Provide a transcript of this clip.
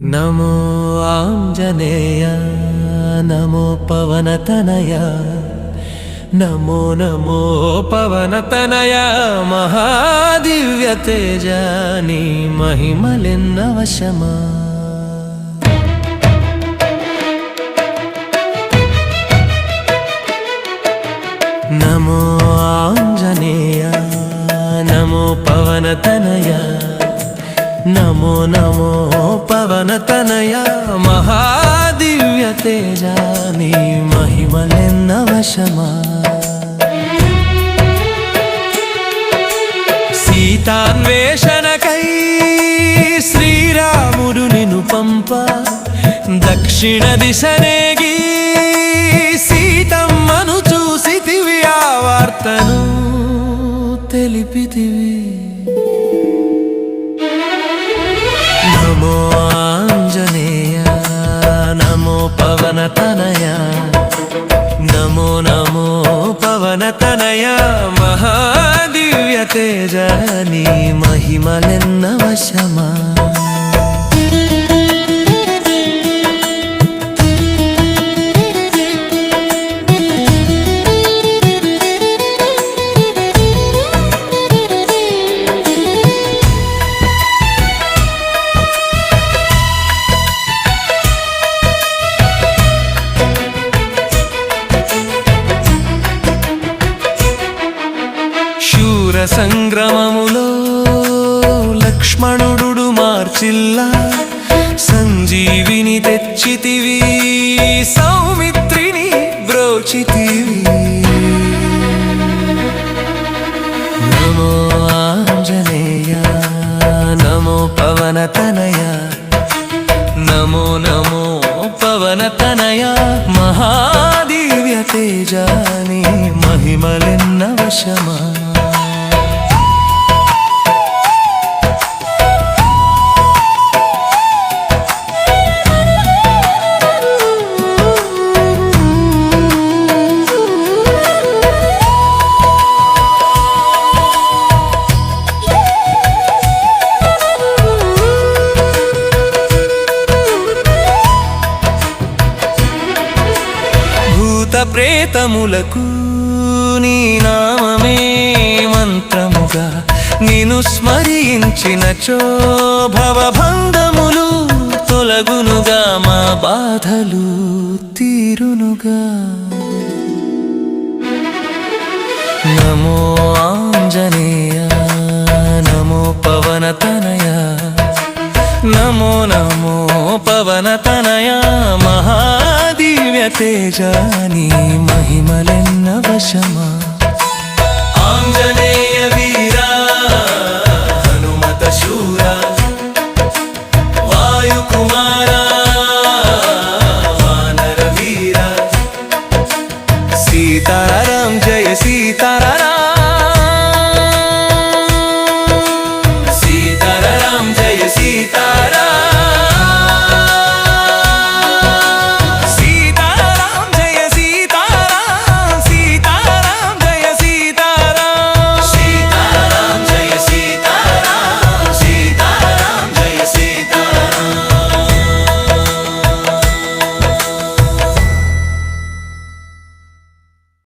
నమో ఆంజనేయ నమో పవనతనయ నమో నమో పవనతనయ మహాదివ్య తేజ నీ మహిమలెన్నవశమా నమో ఆంజనేయ నమో నమో నమో పవనతనయ మహాదివ్య తేజాని నీ మహిమలెన్నవశమా సీతాన్వేషణకై శ్రీరాముడు నిను పంప దక్షిణ దిశనేగి సీతమ్మను చూసితివి ఆ వార్తను తెలిపితివి మన తనయ మహాదివ్య తేజ నీ మహిమల శూర సంగ్రమములో లక్ష్మణుడు మార్చిల్లా. సంజీవిని తెచ్చితివి సౌమిత్రిని బ్రోచితివి. నమో ఆంజనేయ నమో పవనతనయ నమో నమో పవనతనయ మహాదివ్య తేజాని మహిమలెన్నవశమా భూత ప్రేతములకు నీ నామమే మంత్రముగా. నిను స్మరించినచో భవబంధములు తొలగునుగా మా బాధలు తీరునుగా. నమో ఆంజనేయ నమో పవనతనయ నమో నమో పవనతనయ తేజాని మహిమలెన్న వశమా? ఆంజనేయ వీరా హనుమత శూరా వాయుకుమారా వానర వీరా. సీతారాం జయ సీతారా.